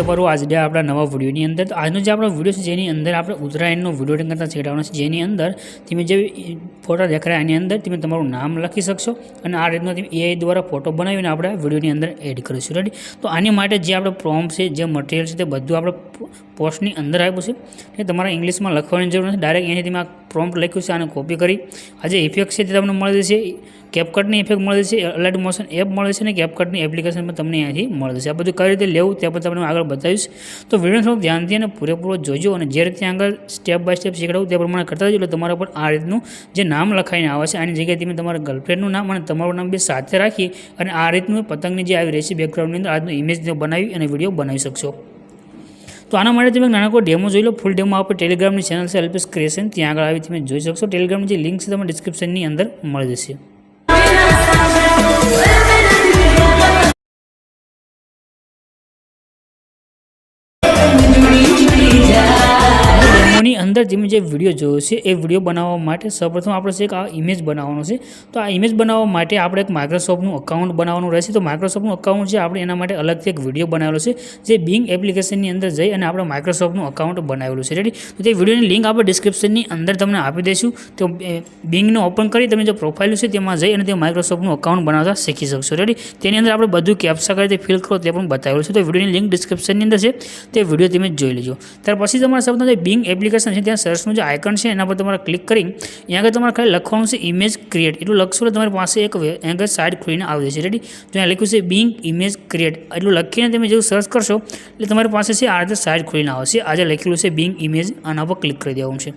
તમારું ડે આપણા નવા વિડીયોની અંદર, તો આજનો જે આપણો વીડિયો છે, જેની અંદર આપણે ઉત્તરાયણનો વીડિયો કરતા છેડાવવાનો છે જેની અંદર તમે જે ફોટો દેખાડ્યા એની અંદર, તમે તમારું નામ લખી શકશો અને આ રીતનો તમે એઆઈ દ્વારા ફોટો બનાવીને આપણે વિડીયોની અંદર એડ કરીશું. રેડી તો આની માટે જે આપણે પ્રોમ છે, જે મટીરિયલ છે, તે બધું આપણે પોસ્ટની અંદર આવ્યું છે. એ તમારે ઇંગ્લિશમાં લખવાની જરૂર નથી. ડાયરેક્ટ અહીંથી તમે આ પ્રોમ્પ્ટ લખ્યું છે, આને કોપી કરી. આ ઇફેક્ટ છે તે તમને મળી જશે. કેપકટની ઇફેક્ટ મળે છે અલર્ટ મોશન એપ મળે છે ને કેપકટની એપ્લિકેશન પણ તમને અહીંયાથી મળી જશે. આ બધું કઈ રીતે લેવું તે પણ તમને આગળ બતાવીશ. તો વીડિયો થોડું ધ્યાનથી અને પૂરેપૂરો જોજો અને જે રીતે આગળ સ્ટેપ બાય સ્ટેપ શીખડાવું તે પ્રમાણે કરતા જજો એટલે તમારા પર આ રીતનું જે નામ લખાઈને આવે છે, આની જગ્યાએ તમે તમારા ગર્લફ્રેન્ડનું નામ અને તમારું નામ બે સાથે રાખી અને આ રીતનું પતંગની જે આવી રહી છે બેકગ્રાઉન્ડની અંદર આજનું ઇમેજ બનાવી અને વીડિયો બનાવી શકશો. તો આના માટે તમે નાનકો ડેમો જોઈ લો. ફૂલ ડેમો આપણે ટેલિગ્રામની ચેનલ છે એલપીએસ ક્રિએશન ત્યાં આગળ આવી તમે જોઈ શકશો. ટેલિગ્રામની જે લિંક છે, તમને ડિસ્ક્રિપ્શનની અંદર મળી જશે. અંદર તમે જે વીડિયો જોયો છે, એ વીડિયો બનાવવા માટે સૌપ્રથમ આપણે છે એક આ ઇમેજ બનાવવાનો છે. તો આ ઇમેજ બનાવવા માટે આપણે એક માઇક્રોસોફ્ટનું અકાઉન્ટ બનાવવાનું રહેશે. તો માઇક્રોસોફ્ટનું અકાઉન્ટ છે, આપણે એના માટે અલગથી એક વીડિયો બનાવેલો છે, જે બિંગ એપ્લિકેશનની અંદર જઈ અને આપણે માઇક્રોસોફ્ટનું અકાઉન્ટ બનાવેલું છે. રેડી તો તે વિડીયોની લિંક આપણે ડિસ્ક્રિપ્શનની અંદર તમને આપી દઈશું. તો બિંગને ઓપન કરી તમે જે પ્રોફાઇલ છે, તેમાં જઈ અને તે માઇક્રોસોફ્ટનું અકાઉન્ટ બનાવતા શીખી શકશો. રેડી તેની અંદર આપણે બધું કેપ્સા કરી ફિલ કરો, તે પણ બતાવેલું છે. તો વિડીયોની લિંક ડિસ્ક્રિપ્શનની અંદર છે. તે વીડિયો તમે જોઈ લેજો. ત્યાર પછી તમારા સૌથી જે બિંગ એપ્લિકેશન ત્યાં સર્ચનું જે આઇકન છે એના પર તમારે ક્લિક કરી અહીંયા આગળ તમારે ખાલી લખવાનું છે ઇમેજ ક્રિએટ એટલું લખશો એટલે તમારી પાસે એક આગળ સાઇડ ખુલીને આવી જશે. રેડી જો અહીંયા લખ્યું છે બિંગ ઇમેજ ક્રિએટ એટલું લખીને તમે જેવું સર્ચ કરશો એટલે તમારી પાસે છે આ રીતે સાઇડ ખુલીને આવશે. આજે લખેલું છે બિંગ ઇમેજ આના પર ક્લિક કરી દેવાનું છે.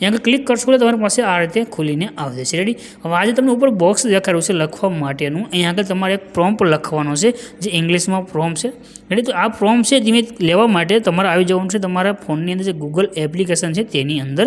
અહીંયા આગળ ક્લિક કરશો એટલે તમારી પાસે આ રીતે ખુલીને આવી જશે રેડી હવે આજે તમને ઉપર બોક્સ દેખાડ્યું છે લખવા માટેનું અહીંયા આગળ તમારે એક પ્રોમ્પ લખવાનો છે જે ઇંગ્લિશમાં પ્રોમ છે રેડી તો આ પ્રોમ છે ધીમે લેવા માટે તમારે આવી જવાનું છે તમારા ફોનની અંદર જે ગૂગલ એપ્લિકેશન છે તેની અંદર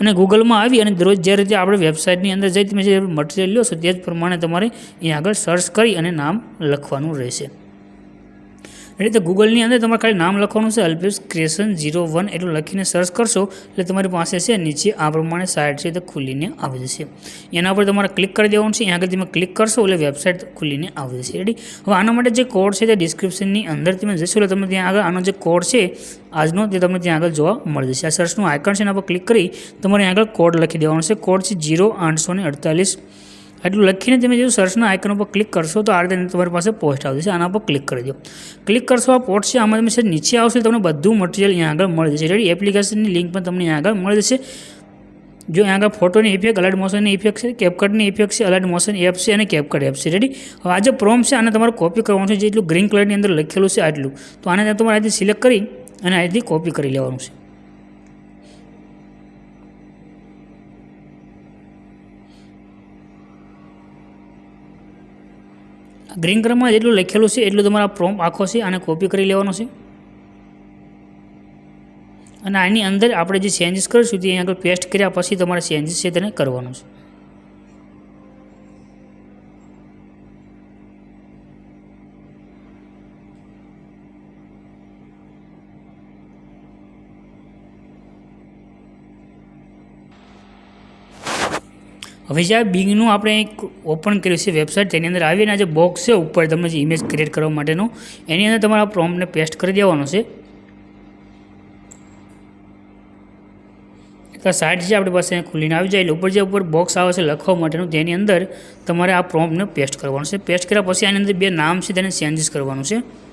અને ગૂગલમાં આવી અને દરરોજ જે રીતે આપણે વેબસાઇટની અંદર જઈ તમે જે મટીરિયલ લો છો તે જ પ્રમાણે તમારે અહીંયા આગળ સર્ચ કરી અને નામ લખવાનું રહેશે। એટલે તો ગૂગલની અંદર તમારે ખાલી નામ લખવાનું છે અલ્પેશ ક્રિએશન ઝીરો વન એટલું લખીને સર્ચ કરશો, એટલે તમારી પાસે છે, નીચે આ પ્રમાણે સાઇટ છે તે ખુલીને આવી જશે. એના પર તમારે ક્લિક કરી દેવાનું છે, અહીંયા આગળ તમે ક્લિક કરશો, એટલે વેબસાઇટ ખુલીને આવી જશે. રેડી હવે આના માટે જે કોડ છે તે ડિસ્ક્રિપ્શનની અંદર તમે જશો, એટલે તમને ત્યાં આગળ આનો જે કોડ છે, આજનો તે તમને ત્યાં આગળ જોવા મળી જશે. આ સર્ચનું આઇકન છે એના પર ક્લિક કરી તમારે આગળ કોડ લખી દેવાનો છે. કોડ છે જીરો આઠસો ને અડતાલીસ. એટલું લખીને તમે જો સર્ચના આઇકન ઉપર ક્લિક કરશો તો આ રીતે તમારી પાસે પોસ્ટ આવશે આના પર ક્લિક કરી દો. ક્લિક કરશો આ પોસ્ટ છે, આમાં તમે નીચે આવશે તમને બધું મટીરિયલ અહીંયા આગળ મળી જશે. રેડી એપ્લિકેશનની લિંક પણ તમને અહીંયા આગળ મળી જશે. જો અહીંયા આગળ ફોટોની ઇફેક્ટ અલર્ટ મોશનની ઇફેક્ટ છે કેપકટની ઇફેક્ટ છે અલર્ટ મોશન એપ છે અને કેપકટ એપ છે. રેડી હવે આ જે પ્રોમ છે, આને તમારે કોપી કરવાનું છે. જેટલું ગ્રીન કલરની અંદર લખેલું છે, આટલું. તો આને તમારે અહીંથી સિલેક્ટ કરી અને અહીંથી કોપી કરી લેવાનું છે. ગ્રીન કલરમાં જેટલું લખેલું છે, એટલું તમારા પ્રોમ્પ આખો છે આને કોપી કરી લેવાનો છે. અને આની અંદર આપણે જે ચેન્જીસ કરીશું, તે અહીં આગળ પેસ્ટ કર્યા પછી તમારે ચેન્જીસ છે, તેને કરવાનું છે. હવે જે આ બિંગનું આપણે એક ઓપન કર્યું છે વેબસાઇટ તેની અંદર આવીને જે બોક્સ છે ઉપર તમને જે ઇમેજ ક્રિએટ કરવા માટેનું, એની અંદર તમારા પ્રોમ્પને પેસ્ટ કરી દેવાનો છે. તો સાઇડ છે આપણી પાસે ખુલીને આવી જાય, એટલે ઉપર જે ઉપર બોક્સ આવે છે લખવા માટેનું, તેની અંદર તમારે આ પ્રોમ્પને પેસ્ટ કરવાનું છે. પેસ્ટ કર્યા પછી આની અંદર બે નામ છે, તેને ચેન્જીસ કરવાનું છે.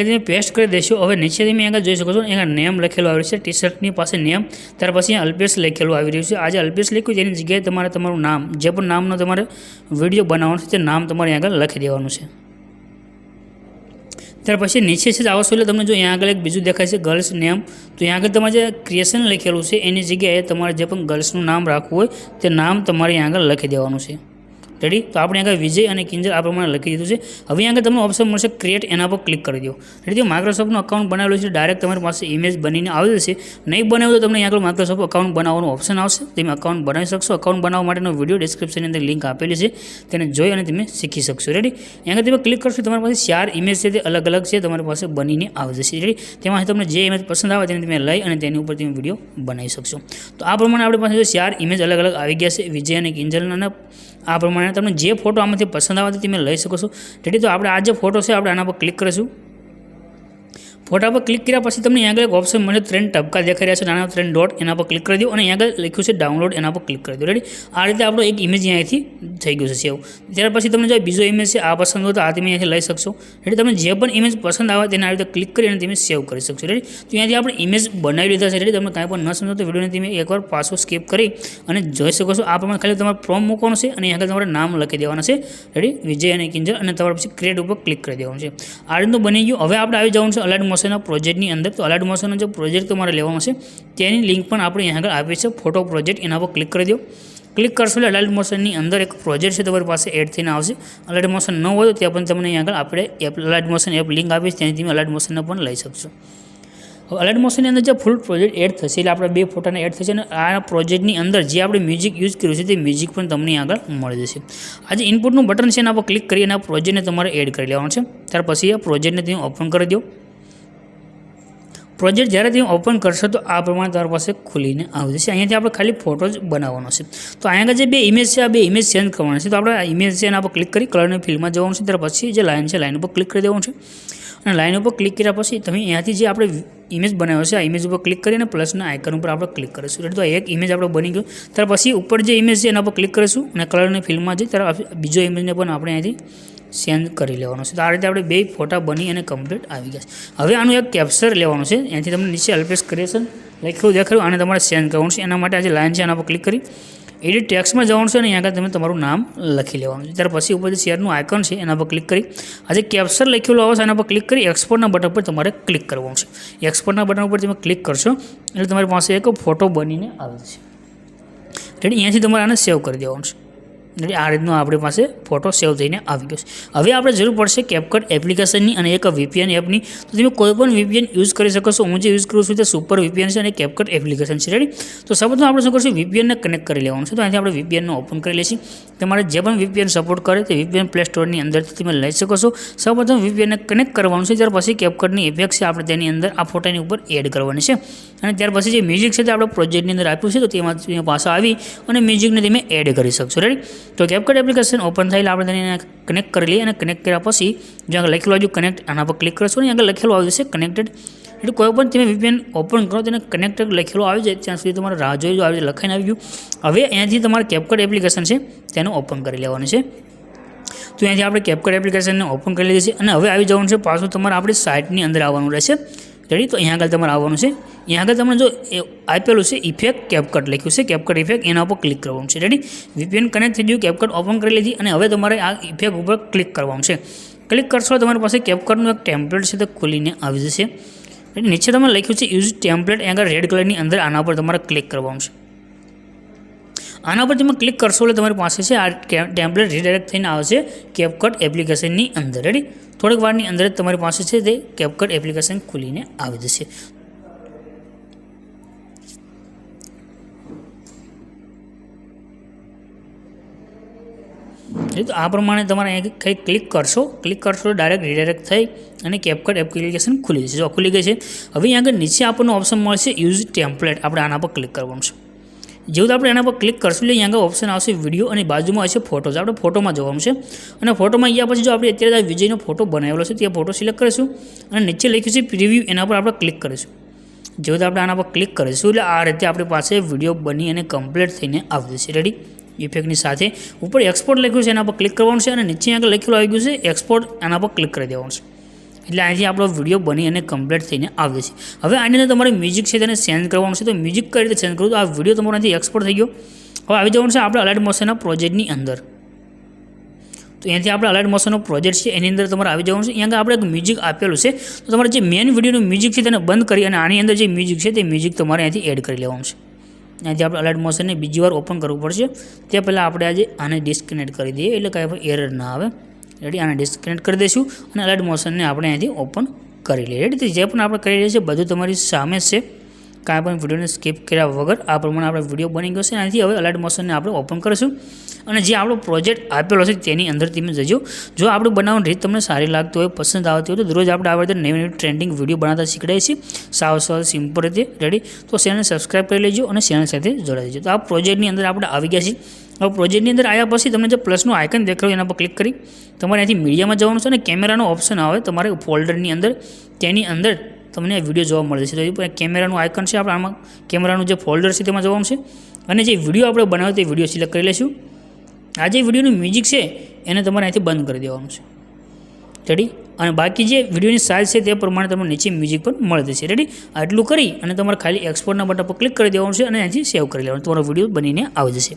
અહીંયા તમે પેસ્ટ કરી દેશો હવે નીચે તમે અહીંયા જોઈ શકો છો અહીંયા નેમ લખેલું આવ્યું છે ટી શર્ટની પાસે નેમ ત્યાર પછી અહીંયા અલ્પેશ લખેલું આવી રહ્યું છે. આજે અલ્પેશ લખ્યું તેની જગ્યાએ તમારે તમારું નામ, જે પણ નામનો તમારે વીડિયો બનાવવાનો છે, તે નામ તમારે આગળ લખી દેવાનું છે. ત્યાર પછી નીચે છે આવશો એટલે તમને જો અહીંયા આગળ એક બીજું દેખાય છે ગર્લ્સ નેમ તો અહીંયા આગળ તમારે જે ક્રિએશન લખેલું છે, એની જગ્યાએ તમારે જે પણ ગર્લ્સનું નામ રાખવું હોય, તે નામ તમારે અહીંયા આગળ લખી દેવાનું છે. રેડી તો આપણે આગળ વિજય અને કિંજલ આ પ્રમાણે લખી દીધું છે. હવે આગળ તમને ઓપ્શન મળશે ક્રિએટ એના પર ક્લિક કરી દો. રેડી માઇક્રોસોફ્ટનું અકાઉન્ટ બનાવેલું છે. ડાયરેક્ટ તમારી પાસે ઇમેજ બનીને આવી જશે. નહીં બનાવ્યું તો તમને આગળ માઇક્રોસોફ્ટ અકાઉન્ટ બનાવવાનું ઓપ્શન આવશે. તમે અકાઉન્ટ બનાવી શકશો. અકાઉન્ટ બનાવવા માટેનો વીડિયો ડિસ્ક્રિપ્શનની અંદર લિંક આપેલી છે. તેને જોઈ અને તમે શીખી શકશો. રેડી અહીંયા તમે ક્લિક કરશો, તમારી પાસે ચાર ઇમેજ છે તે અલગ અલગ છે. તમારી પાસે બનીને આવી જશે. રેડી તેમાંથી તમને જે ઇમેજ પસંદ આવે તેને તમે લઈ અને તેની ઉપર તમે વીડિયો બનાવી શકશો. તો આ પ્રમાણે આપણી પાસે ચાર ઇમેજ અલગ અલગ આવી ગયા છે. વિજય અને કિંજલના આ પ્રમાણે તમને જે ફોટો આમાંથી પસંદ આવે તે તમે લઈ શકો છો. રેડી તો આપણે આ જે ફોટો છે, આપણે આના પર ક્લિક કરીશું. ફોટા પર ક્લિક કર્યા પછી તમને આગળ એક ઓપ્શન મળે ત્રણ ટપકા દેખાઈ રહ્યા છે, નાના ત્રણ ડોટ એના પર ક્લિક કરી દો અને આગળ લખ્યું છે ડાઉનલોડ એના પર ક્લિક કરી દો. રેડી આ રીતે આપણો એક ઇમેજ અહીંયાથી થઈ ગયું છે સેવ ત્યાર પછી તમને જો બીજો ઇમેજ છે, આ પસંદ હોય તો આ તમે અહીંયાથી લઈ શકશો. રેડી તમે જે પણ ઇમેજ પસંદ આવે તેને આ રીતે ક્લિક કરીને તમે સેવ કરી શકશો. રેડી તો અહીંયાથી આપણે ઇમેજ બનાવી લીધા છે. રેડી તમે કાંઈ પણ ન સમજો તો વિડીયોને તમે એકવાર પાછો સ્કીપ કરી અને જોઈ શકો છો. આ પ્રમાણે ખાલી તમારે ફોર્મ મૂકવાનું છે અને આગળ તમારે નામ લખી દેવાના છે. રેડી વિજય અને કિંજલ અને તમારે પછી ક્રિએટ ઉપર ક્લિક કરી દેવાનું છે. આ રીતનું બની ગયું. હવે આપણે આવી જવાનું છે અલાઇડ મોશનના પ્રોજેક્ટની અંદર તો અલર્ટ મોશનનો જે પ્રોજેક્ટ તમારે લેવાનો છે, તેની લિંક પણ આપણે અહીંયા આગળ આપી છે. ફોટો પ્રોજેક્ટ એના પર ક્લિક કરી દો. ક્લિક કરશો એટલે અલર્ટ મોશનની અંદર એક પ્રોજેક્ટ છે તમારી પાસે એડ થઈને આવશે. અલર્ટ મોશન ન હોય તો ત્યાં પણ તમને અહીંયા આગળ આપણે app, Alight Motion app link આપીશ ત્યાંથી તમે અલર્ટ મોશનને પણ લઈ શકશો. અલાઇડ મોશનની અંદર જે ફૂલ પ્રોજેક્ટ એડ થશે એટલે આપણે બે ફોટાને એડ થશે અને આ પ્રોજેક્ટની અંદર જે આપણે મ્યુઝિક યુઝ કર્યું છે તે મ્યુઝિક પણ તમને આગળ મળી જશે. આ જે ઇનપુટનું બટન છે એના પર ક્લિક કરી અને આ પ્રોજેક્ટને તમારે એડ કરી લેવાનું છે. ત્યાર પછી આ પ્રોજેક્ટને તમે ઓપન કરી દો. પ્રોજેક્ટ જ્યારે તમે ઓપન કરશો તો આ પ્રમાણે તમારી પાસે ખુલીને આવી જશે. અહીંયાથી આપણે ખાલી ફોટો જ બનાવવાનો છે. તો અહીંયા જે બે ઇમેજ છે, આ બે ઇમેજ ચેન્જ કરવાના છે. તો આપણે ઇમેજ છે એના પર ક્લિક કરી કલરની ફિલ્ડમાં જવાનું છે. ત્યાર પછી જે લાઇન છે લાઇન ઉપર ક્લિક કરી દેવાનું છે. અને લાઇન ઉપર ક્લિક કર્યા પછી તમે અહીંયાથી જે આપણે ઇમેજ બનાવ્યો છે, આ ઇમેજ ઉપર ક્લિક કરીને પ્લસના આઇકન ઉપર આપણે ક્લિક કરીશું. એટલે તો એક ઇમેજ આપણે બની ગયો. ત્યાર પછી ઉપર જે ઇમેજ છે એના પર ક્લિક કરીશું અને કલરની ફિલ્મમાં જઈ ત્યારે બીજો ઇમેજને પણ આપણે અહીંયાથી સેન્ડ કરી લેવાનો છે. તો આ રીતે આપણે બે ફોટા બની અને કમ્પ્લીટ આવી ગયા છે. હવે આનું એક કેપ્ચર લેવાનું છે. એનાથી તમને નીચે અલ્પેશ ક્રિએશન લખ્યું દેખાયું આને તમારે સેન્ડ કરવાનું છે. એના માટે આજે લાઇન છે, એના પર ક્લિક કરી. એડિટ ટેક્સમાં જવાનું છે અને અહીંયા આગળ તમે તમારું નામ લખી લેવાનું છે. ત્યાર પછી ઉપર જે શેરનું આઇકન છે, એના પર ક્લિક કરી. આ જે કેપ્ચર લખેલું આવશે એના પર ક્લિક કરી. એક્સપોર્ટના બટન પર તમારે ક્લિક કરવાનું છે. એક્સપોર્ટના બટન ઉપર તમે ક્લિક કરશો, એટલે તમારી પાસે એક ફોટો બનીને આવે છે રેડી અહીંયાથી તમારે આને સેવ કરી દેવાનું છે. એટલે આ રીતનો આપણી પાસે ફોટો સેવ થઈને આવી ગયો છે. હવે આપણે જરૂર પડશે કેપકટ એપ્લિકેશનની અને એક વીપીએન એપની તો તમે કોઈપણ વીપીએન યુઝ કરી શકો છો. હું જે યુઝ કરું છું તે સુપર વીપીએન છે અને કેપકટ એપ્લિકેશન છે. રેડી તો સૌપ્રથમ આપણે શું કરશું? વીપીએનને કનેક્ટ કરી લેવાનું છે. તો અહીંથી આપણે વીપીએનને ઓપન કરી લઈશું. તમારે જે પણ વીપીએન સપોર્ટ કરે તે વીપીએન પ્લે સ્ટોરની અંદરથી તમે લઈ શકો છો. સૌપ્રથમ વીપીએનને કનેક્ટ કરવાનું છે. ત્યાર પછી કેપકટની ઇફેક્ટ છે. આપણે તેની અંદર આ ફોટાની ઉપર એડ કરવાની છે. અને ત્યાર પછી જે મ્યુઝિક છે તે આપણે પ્રોજેક્ટની અંદર આપ્યું છે, તો તેમાં પાછા આવી અને મ્યુઝિકને તમે એડ કરી શકશો. રેડી તો કેપકટ એપ્લિકેશન ઓપન થયેલા આપણે તેને કનેક્ટ કરી લઈએ અને કનેક્ટ કર્યા પછી જ્યાં લખેલું આવ્યું કનેક્ટ આના પર ક્લિક કરશો. ને આગળ લખેલું આવી જશે કનેક્ટેડ એટલે કોઈ પણ તમે વીપીએન ઓપન કરો, તેને કનેક્ટેડ લખેલું આવી જાય, ત્યાં સુધી તમારે રાહ જોઈ આવી લખાઈને આવી ગયું. હવે અહીંયાથી તમારે કેપકટ એપ્લિકેશન છે, તેનું ઓપન કરી લેવાનું છે. તો અહીંયાથી આપણે કેપકટ એપ્લિકેશનને ઓપન કરી લીધી છે અને હવે આવી જવાનું છે, પાછું તમારે આપણી સાઇટની અંદર આવવાનું રહેશે. રેડી તો અહીંયા આગળ તમારે આવવાનું છે. અહીંયા આગળ તમને જો આપેલું છે ઇફેક્ટ કેપકટ લખ્યું છે. કેપકટ ઇફેક્ટ એના ઉપર ક્લિક કરવાનું છે. રેડી વીપીએન કનેક્ટ થઈ ગયું કેપકટ ઓપન કરી લીધી અને હવે તમારે આ ઇફેક્ટ ઉપર ક્લિક કરવાનું છે. ક્લિક કરશો તમારી પાસે કેપકટનું એક ટેમ્પલેટ છે તે ખોલીને આવી જશે. નીચે તમે લખ્યું છે યુઝ ટેમ્પલેટ આગળ રેડ કલરની અંદર આના પર તમારે ક્લિક કરવાનું છે. આના પર તમે ક્લિક કરશો એટલે તમારી પાસે છે આ ટેમ્પલેટ રીડાયરેક્ટ થઈને આવશે કેપકટ એપ્લિકેશનની અંદર. રેડી થોડીક વારની અંદર જ તમારી પાસે છે તે કેપકટ એપ્લિકેશન ખુલીને આવી જશે. તો આ પ્રમાણે તમારે અહીં કંઈ ક્લિક કરશો ક્લિક કરશો તો ડાયરેક્ટ રીડાયરેક્ટ થઈ અને કેપકટ એપ્લિકેશન ખુલી જશે. જો ખુલી ગઈ છે, હવે અહીં આગળ નીચે આપણને ઓપ્શન મળશે યુઝ ટેમ્પલેટ આપણે આના પર ક્લિક કરવાનું છે. જેવું આપણે એના પર ક્લિક કરશું એટલે અહીંયા ઓપ્શન આવશે વીડિયો અને બાજુમાં હશે ફોટોઝ આપણે ફોટોમાં જવાનું છે. અને ફોટોમાં ગયા પછી જો આપણે અત્યારે વિજયનો ફોટો બનાવેલો છે તે ફોટો સિલેક્ટ કરીશું અને નીચે લખ્યું છે પ્રિવ્યૂ એના પર આપણે ક્લિક કરીશું. જેવું આપણે આના પર ક્લિક કરીશું એટલે આ રીતે આપણી પાસે વીડિયો બની અને કમ્પ્લીટ થઈને આવી જશે. રેડી ઇફેક્ટની સાથે ઉપર એક્સપોર્ટ લખ્યું છે, એના પર ક્લિક કરવાનું છે અને નીચે આગળ લખેલું આવી ગયું છે એક્સપોર્ટ એના પર ક્લિક કરી દેવાનું છે. એટલે અહીંથી આપણો વીડિયો બની અને કમ્પ્લીટ થઈને આવે છે. હવે આની અંદર તમારે મ્યુઝિક છે તેને સેન્ડ કરવાનું છે. તો મ્યુઝિક કઈ રીતે સેન્ડ કરવું? તો આ વીડિયો તમારો અહીંથી એક્સપોર્ટ થઈ ગયો. હવે આવી જવાનું છે આપણે અલર્ટ મોશનના પ્રોજેક્ટની અંદર. તો અહીંયાથી આપણે અલર્ટ મોશનનો પ્રોજેક્ટ છે. એની અંદર તમારે આવી જવાનું છે. અહીંયા આપણે એક મ્યુઝિક આપેલું છે. તો તમારે જે મેઇન વિડીયોનું મ્યુઝિક છે તેને બંધ કરી અને આની અંદર જે મ્યુઝિક છે તે મ્યુઝિક તમારે અહીંયાથી એડ કરી લેવાનું છે. અહીંથી આપણે અલર્ટ મોશનને બીજી વાર ઓપન કરવું પડશે. તે પહેલાં આપણે આજે આને ડિસ્કનેક્ટ કરી દઈએ એટલે કાંઈ પણ એરર ના આવે. રેડી આને ડિસ્કનેક્ટ કરી દઈશું અને અલર્ટ મોશનને આપણે અહીંથી ઓપન કરી લઈએ. રેડી જે પણ આપણે કરી રહ્યા છીએ, બધું તમારી સામે છે. કાંઈ પણ વિડીયોને સ્કીપ કર્યા વગર આ પ્રમાણે આપણે વીડિયો બની ગયો છે. અહીંથી હવે અલર્ટ મોશનને આપણે ઓપન કરીશું. અને જે આપણો પ્રોજેક્ટ આપેલો છે, તેની અંદર તમે જજો. જો આપણે બનાવવાની રીત તમને સારી લાગતી હોય, પસંદ આવતી હોય, તો દરરોજ આપણે આવી રીતે નવી નવી ટ્રેન્ડિંગ વીડિયો બનાવતા શીખડાઈએ છીએ. સાવ સાવ સિમ્પલ રીતે. રેડી તો ચેનલ સબસ્ક્રાઈબ કરી લેજો અને ચેનલ સાથે જોડાઈ દેજો તો આ પ્રોજેક્ટની અંદર આપણે આવી ગયા છીએ. હવે પ્રોજેક્ટની અંદર આવ્યા પછી તમને જે પ્લસનું આઇકન દેખાયું એના પર ક્લિક કરી, તમારે અહીંથી મીડિયામાં જવાનું છે અને કેમેરાનો ઓપ્શન આવે, તમારે ફોલ્ડરની અંદર, તેની અંદર તમને વીડિયો જોવા મળે છે. તો કેમેરાનું આઇકન છે આપણે આમાં કેમેરાનું જે ફોલ્ડર છે તેમાં જવાનું છે. અને જે વીડિયો આપણે બનાવ્યો તે વીડિયો સિલેક્ટ કરી લઈશું. આ જે વિડીયોનું મ્યુઝિક છે, એને તમારે અહીંથી બંધ કરી દેવાનું છે. રેડી અને બાકી જે વિડીયોની સાઇઝ છે તે પ્રમાણે તમને નીચે મ્યુઝિક પણ મળી જશે. રેડી આટલું કરી અને તમારે ખાલી એક્સપોર્ટના બટન પર ક્લિક કરી દેવાનું છે અને અહીંથી સેવ કરી લેવાનું. તમારો વીડિયો બનીને આવી જશે.